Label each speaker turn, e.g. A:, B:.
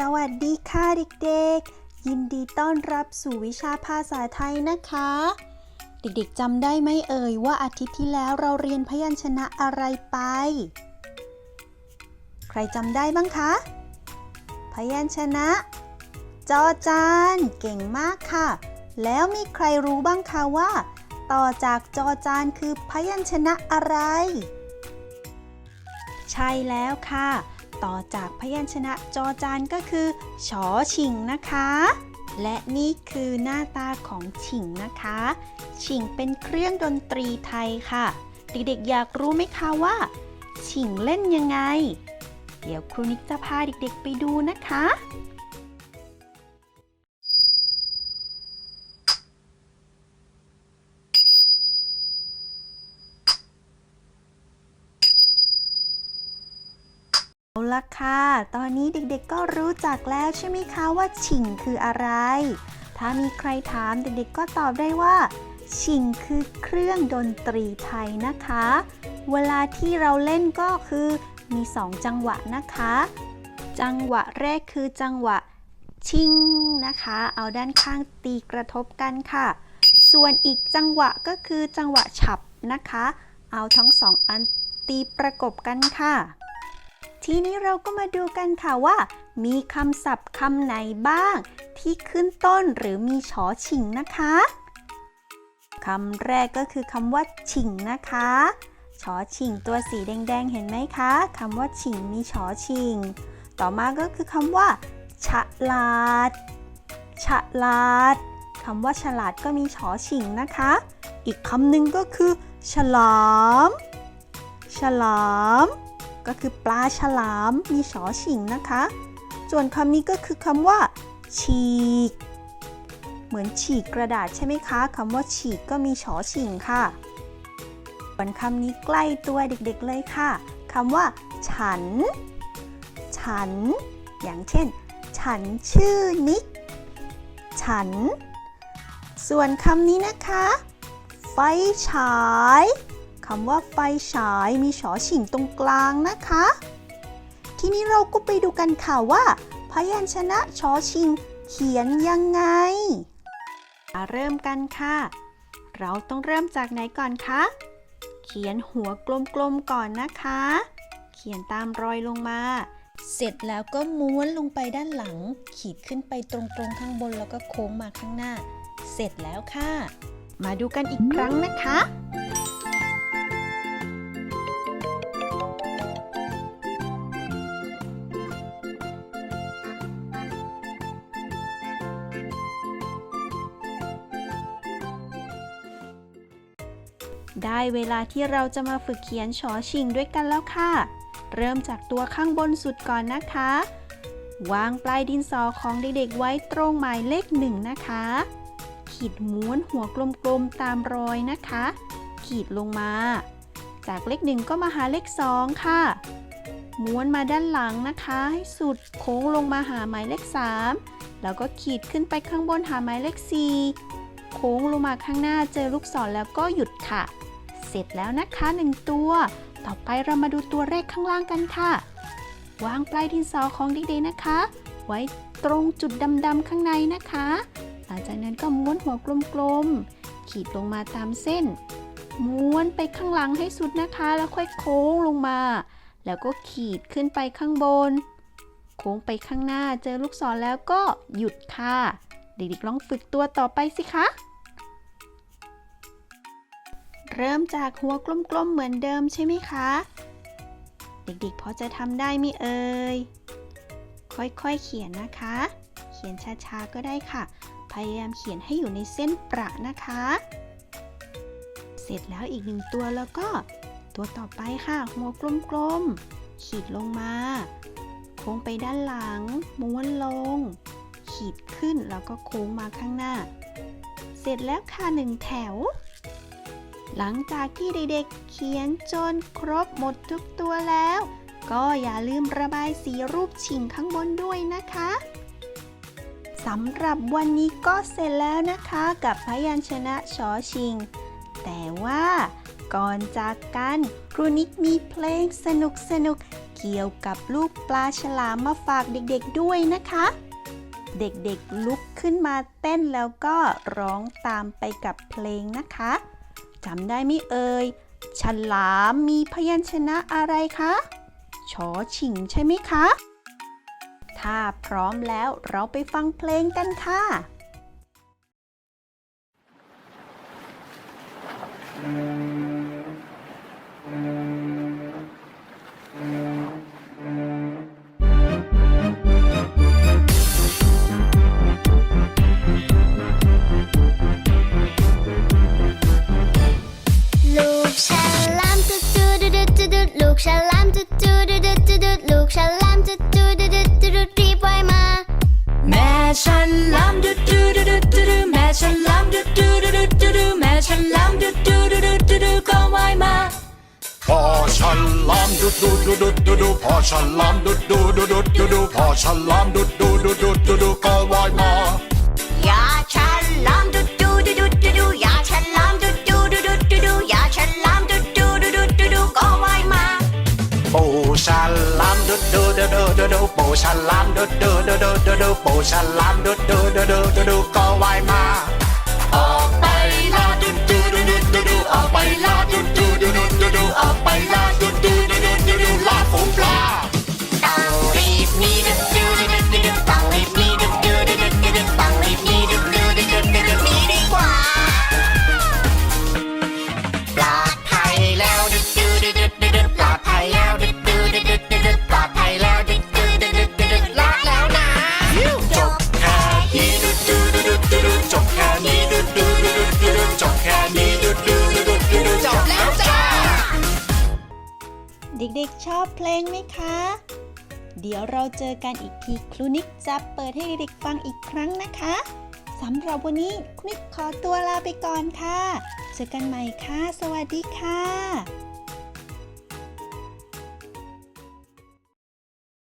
A: สวัสดีค่ะเด็กๆ ยินดีต้อนรับสู่วิชาภาษาไทยนะคะ เด็กๆจำได้ไหมเอ่ยว่าอาทิตย์ที่แล้วเราเรียนพยัญชนะอะไรไป ใครจำได้บ้างคะ พยัญชนะ จอจานเก่งมากค่ะ แล้วมีใครรู้บ้างคะว่า ต่อจากจอจานคือพยัญชนะอะไร ใช่แล้วค่ะ ต่อจากพยัญชนะจอจานก็คือชอชิงนะคะ และนี่คือหน้าตาของฉิงนะคะ ฉิงเป็นเครื่องดนตรีไทยค่ะ เด็กๆอยากรู้ไหมคะว่า ฉิงเล่นยังไง เดี๋ยวครูนิกจะพาเด็กๆไปดูนะคะ ละค่ะ ตอนนี้เด็กๆก็รู้จักแล้วใช่ไหมคะว่าฉิงคืออะไร ถ้ามีใครถามเด็กๆก็ตอบได้ว่า ฉิงคือเครื่องดนตรีไทยนะคะ เวลาที่เราเล่นก็คือมีสองจังหวะนะคะ จังหวะแรกคือจังหวะชิงนะคะ เอาด้านข้างตีกระทบกันค่ะ ส่วนอีกจังหวะก็คือจังหวะฉับนะคะ เอาทั้งสองอันตีประกบกันค่ะ ทีนี้เราก็มาดูกันค่ะว่า มีคำศัพท์คำไหนบ้าง ที่ขึ้นต้นหรือมีชอฉิงนะคะคำแรกก็คือคำว่าฉิงนะคะชอฉิงตัวสีแดงๆ เห็นไหมคะคำว่าฉิงมีชอชิงต่อมาก็คือคำว่า ฉลาด ฉลาดคำว่าฉลาดก็มีชอฉิงนะคะ อีกคำหนึ่งก็คือ ฉลาม ฉลาม ก็คือปลาฉลาม มีชอฉิงนะคะ ส่วนคำนี้ก็คือคำว่า ฉีก เหมือนฉีกกระดาษใช่ไหมคะคำว่าฉีกก็มีชอฉิงค่ะส่วนคำนี้ใกล้ตัวเด็กๆเลยค่ะคำว่า ฉัน ฉัน อย่างเช่น ฉันชื่อนิก ฉัน ส่วนคำนี้นะคะ ไฟฉาย คำว่าไฟฉายมีชอฉิงตรงกลางนะคะ ทีนี้เราก็ไปดูกันค่ะว่า พยัญชนะชอชิงเขียนยังไง มาเริ่มกันค่ะ เราต้องเริ่มจากไหนก่อนคะ เขียนหัวกลมๆก่อนนะคะ เขียนตามรอยลงมา เสร็จแล้วก็ม้วนลงไปด้านหลัง ขีดขึ้นไปตรงๆข้างบนแล้วก็โค้งมาข้างหน้า เสร็จแล้วค่ะ มาดูกันอีกครั้งนะคะ ได้เวลาที่เราจะมาฝึกเขียนชอชิงด้วยกันแล้วค่ะ เริ่มจากตัวข้างบนสุดก่อนนะคะ วางปลายดินสอของเด็กๆไว้ตรงหมายเลขหนึ่งนะคะ ขีดม้วนหัวกลมๆตามรอยนะคะ ขีดลงมา จากเลขหนึ่งก็มาหาเลขสองค่ะ ม้วนมาด้านหลังนะคะให้สุดโค้งลงมาหาหมายเลขสามแล้วก็ขีดขึ้นไปข้างบนหาหมายเลขสี่โค้งลงมาข้างหน้าเจอลูกศรแล้วก็หยุดค่ะ เสร็จแล้วนะคะหนึ่งตัว ต่อไปเรามาดูตัวเลขข้างล่างกันค่ะ วางปลายดินสอของเด็กๆนะคะ ไว้ตรงจุดดำๆข้างในนะคะ หลังจากนั้นก็ม้วนหัวกลมๆ ขีดลงมาตามเส้น ม้วนไปข้างหลังให้สุดนะคะ แล้วค่อยโค้งลงมา แล้วก็ขีดขึ้นไปข้างบน โค้งไปข้างหน้าเจอลูกศรแล้วก็หยุดค่ะ เด็กๆลองฝึกตัวต่อไปสิคะ เริ่มจากหัวกลมๆเหมือนเดิมใช่ไหมคะ เด็กๆพอจะทำได้ไหมเอ่ย ค่อยๆเขียนนะคะ เขียนช้าๆก็ได้ค่ะ พยายามเขียนให้อยู่ในเส้นประนะคะ เสร็จแล้วอีกหนึ่งตัวแล้วก็ ตัวต่อไปค่ะ หัวกลมๆ ขีดลงมา โค้งไปด้านหลัง ม้วนลง ขีดขึ้นแล้วก็โค้งมาข้างหน้า เสร็จแล้วค่ะหนึ่งแถว หลังจากที่เด็กๆเขียนจนครบหมดทุกตัวแล้ว ก็อย่าลืมระบายสีรูปฉิงข้างบนด้วยนะคะสำหรับวันนี้ก็เสร็จแล้วนะคะกับพยัญชนะชอชิง แต่ว่าก่อนจากกันครูนิกมีเพลงสนุกๆเเกี่ยวกับลูกปลาฉลามมาฝากเด็กๆด้วยนะคะ เด็กๆลุกขึ้นมาเต้นแล้วก็ร้องตามไปกับเพลงนะคะ จำได้ไม่เอ่ย ฉลามมีพยัญชนะอะไรคะ ชอชิงใช่ไหมคะ ถ้าพร้อมแล้วเราไปฟังเพลงกันค่ะ
B: ลู ฉั
C: นลำดุดดูดูดูดูดูแม่ฉันลำดุดดูดูดูดูดูแม่ฉันลำดุดดูดูดูดูดูก็ว่ายมา
D: พอฉันล้ำดุดดูดูดูดูดูพอฉันล้ำดุดดูดูดูดูดูพอฉันล้ำดุดดูดูดูดูดูก็ว่ายมา
B: ลามดูดูดูดูดูดู
D: ปูฉลามดูดูดูดูดูดูก็ว่ายมา
A: ด็กๆชอบเพลงไหมคะ เดี๋ยวเราเจอกันอีกทีครูนิกจะเปิดให้เด็กๆฟังอีกครั้งนะคะสำหรับวันนี้ครูนิกขอตัวลาไปก่อนค่ะ เจอกันใหม่ค่ะ สวัสดีค่ะ